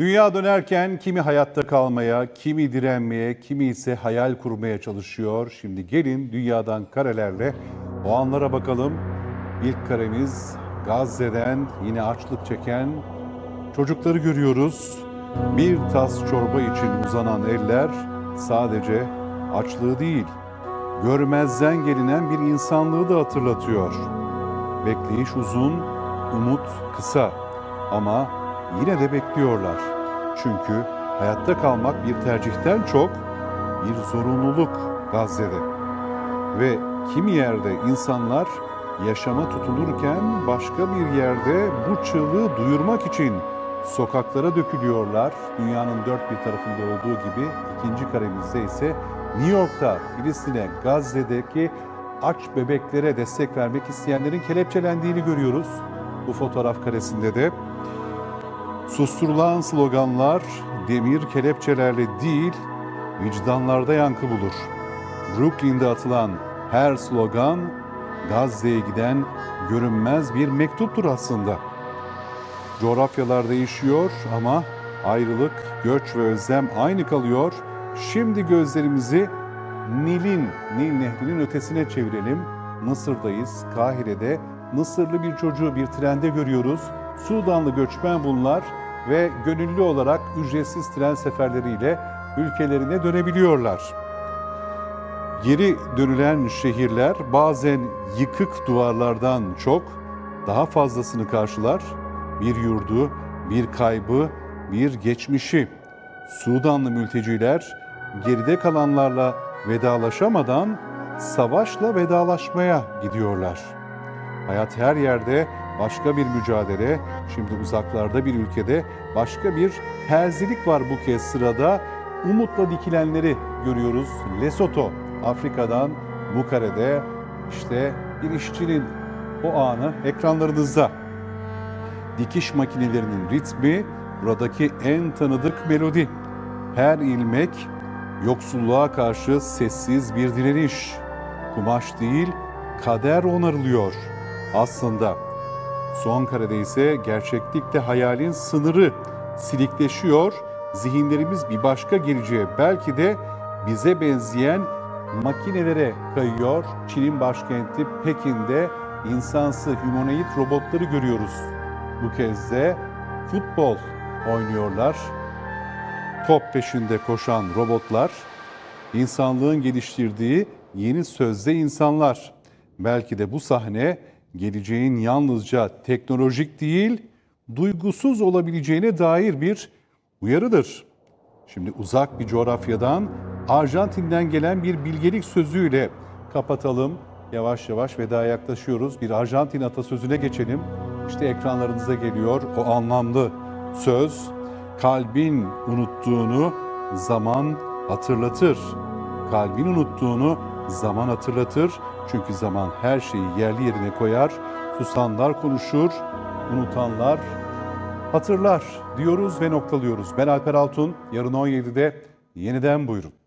Dünya dönerken kimi hayatta kalmaya, kimi direnmeye, kimi ise hayal kurmaya çalışıyor. Şimdi gelin dünyadan karelerle o anlara bakalım. İlk karemiz Gazze'den yine açlık çeken çocukları görüyoruz. Bir tas çorba için uzanan eller sadece açlığı değil, görmezden gelinen bir insanlığı da hatırlatıyor. Bekleyiş uzun, umut kısa ama yine de bekliyorlar. Çünkü hayatta kalmak bir tercihten çok bir zorunluluk Gazze'de. Ve kimi yerde insanlar yaşama tutunurken başka bir yerde bu çığlığı duyurmak için sokaklara dökülüyorlar. Dünyanın dört bir tarafında olduğu gibi ikinci karemizde ise New York'ta Filistin'e, Gazze'deki aç bebeklere destek vermek isteyenlerin kelepçelendiğini görüyoruz. Bu fotoğraf karesinde de susturulan sloganlar demir kelepçelerle değil, vicdanlarda yankı bulur. Brooklyn'de atılan her slogan Gazze'ye giden görünmez bir mektuptur aslında. Coğrafyalar değişiyor ama ayrılık, göç ve özlem aynı kalıyor. Şimdi gözlerimizi Nil'in, Nil Nehri'nin ötesine çevirelim. Mısır'dayız, Kahire'de. Mısırlı bir çocuğu bir trende görüyoruz. Sudanlı göçmen bunlar ve gönüllü olarak ücretsiz tren seferleriyle ülkelerine dönebiliyorlar. Geri dönülen şehirler bazen yıkık duvarlardan çok daha fazlasını karşılar. Bir yurdu, bir kaybı, bir geçmişi. Sudanlı mülteciler geride kalanlarla vedalaşamadan savaşla vedalaşmaya gidiyorlar. Hayat her yerde başka bir mücadele, şimdi uzaklarda bir ülkede başka bir terzilik var bu kez sırada. Umutla dikilenleri görüyoruz. Lesotho, Afrika'dan bu karede işte bir işçinin o anı ekranlarınızda. Dikiş makinelerinin ritmi buradaki en tanıdık melodi. Her ilmek yoksulluğa karşı sessiz bir direniş. Kumaş değil, kader onarılıyor aslında. Son karede ise gerçeklikle hayalin sınırı silikleşiyor. Zihinlerimiz bir başka geleceğe belki de bize benzeyen makinelere kayıyor. Çin'in başkenti Pekin'de insansı humanoid robotları görüyoruz. Bu kez de futbol oynuyorlar. Top peşinde koşan robotlar, insanlığın geliştirdiği yeni sözde insanlar. Belki de bu sahne geleceğin yalnızca teknolojik değil, duygusuz olabileceğine dair bir uyarıdır. Şimdi uzak bir coğrafyadan Arjantin'den gelen bir bilgelik sözüyle kapatalım. Yavaş yavaş vedaya yaklaşıyoruz. Bir Arjantin atasözüne geçelim. İşte ekranlarınıza geliyor o anlamlı söz. Kalbin unuttuğunu zaman hatırlatır. Kalbin unuttuğunu zaman hatırlatır. Çünkü zaman her şeyi yerli yerine koyar. Susanlar konuşur, unutanlar hatırlar diyoruz ve noktalıyoruz. Ben Alper Altun. Yarın 17'de yeniden buyurun.